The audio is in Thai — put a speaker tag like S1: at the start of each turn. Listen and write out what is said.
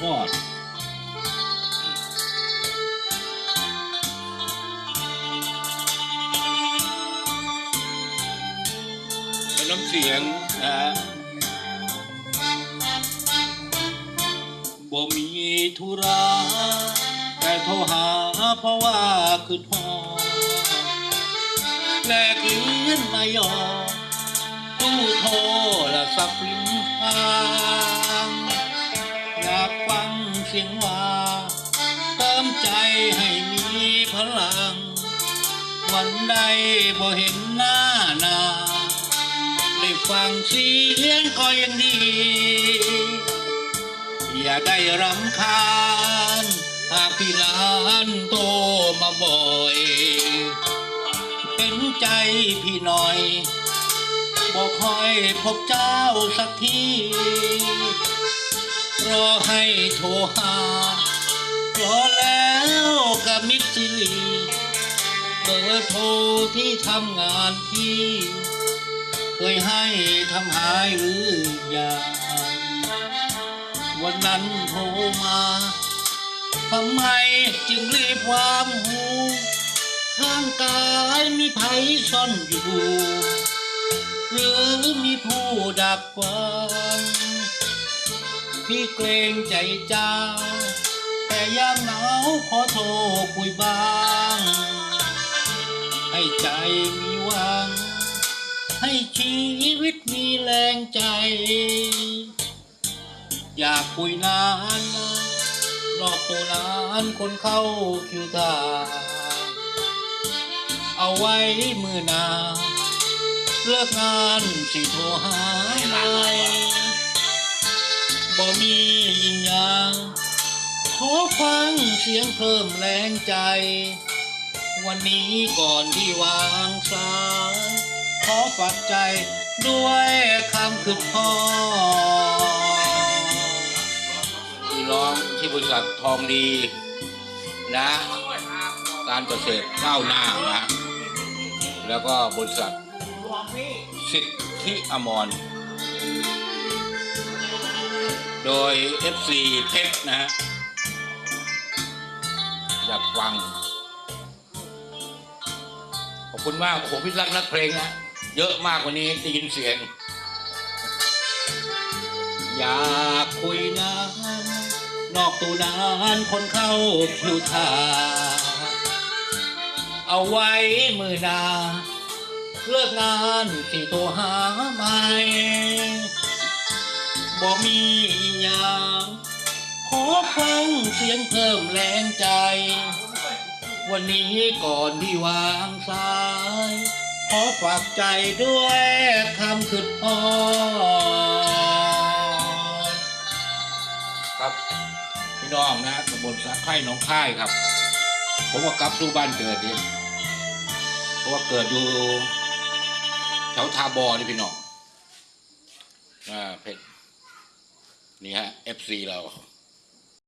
S1: ทอดเป็นน้ำเสียงนะบ่มีธุระแต่โทรหาเพราะว่าคือทอแลกลิ้นนายอตู้โทรศัพท์ลิ้นทางอยา สียงว่าเติมใจให้มีพลัง วันใดบ่เห็นหน้านาได้ฟังเสียงก็ยังดี อย่าได้รำคาญหากพี่ลานโตมาบ่อย เป็นใจพี่หน่อยบอกคอยพบเจ้าสักที รอให้โทรหารอแล้วกับมิตรสิรีเบอร์โทรที่ทำงานพี่ เคยให้ทำหายหรือยังวันนั้นโทรมาทำไมจึงรีบวางหูข้างกายมีไผซ่อนอยู่ หรือมีผู้ดักฟัง พี่เกรงใจเจ้า แต่ยามหนาวขอโทรคุยบ้าง ให้ใจมีหวัง ให้ชีวิตมีแรงใจ อยากคุยนานนะรอบตัวนานคนเข้าคิวทาเอาไว้มือนา เลิกงานสิโทรหาเลย บ่มียิงยางขอฟังเสียงเพิ่มแรงใจ วันนี้ก่อนที่วางสายขอฝากใจด้วยคำคือพ่อที่ร้องที่บริษัททองดีนะ การเกษตรก้าวหน้านะ แล้วก็บริษัทสิทธิอมร โดย FC เพชรนะฮะอยากฟัง ขอบคุณมากโอ้โหพี่รักนักเพลงนะเยอะมากกว่านี้ได้ยินเสียง อยากคุยนานนอกตูนานคนเข้าคิวทา เอาไว้มือนา เลิกงานที่โทรหาไม่ บ่มีอย่างขอฟังเสียงเพิ่มแรงใจ วันนี้ก่อนที่วางสาย ขอฝากใจด้วยคำคืดพอครับ พี่น้องนะตำบลสาไข่หน้องค่ายครับ ผมว่ากลับสู่บ้านเกิดดิเพราะว่าเกิดอยู่แถวทาบอนี่พี่น้อง อ่าเพชร นี่ฮะเอฟซีเรา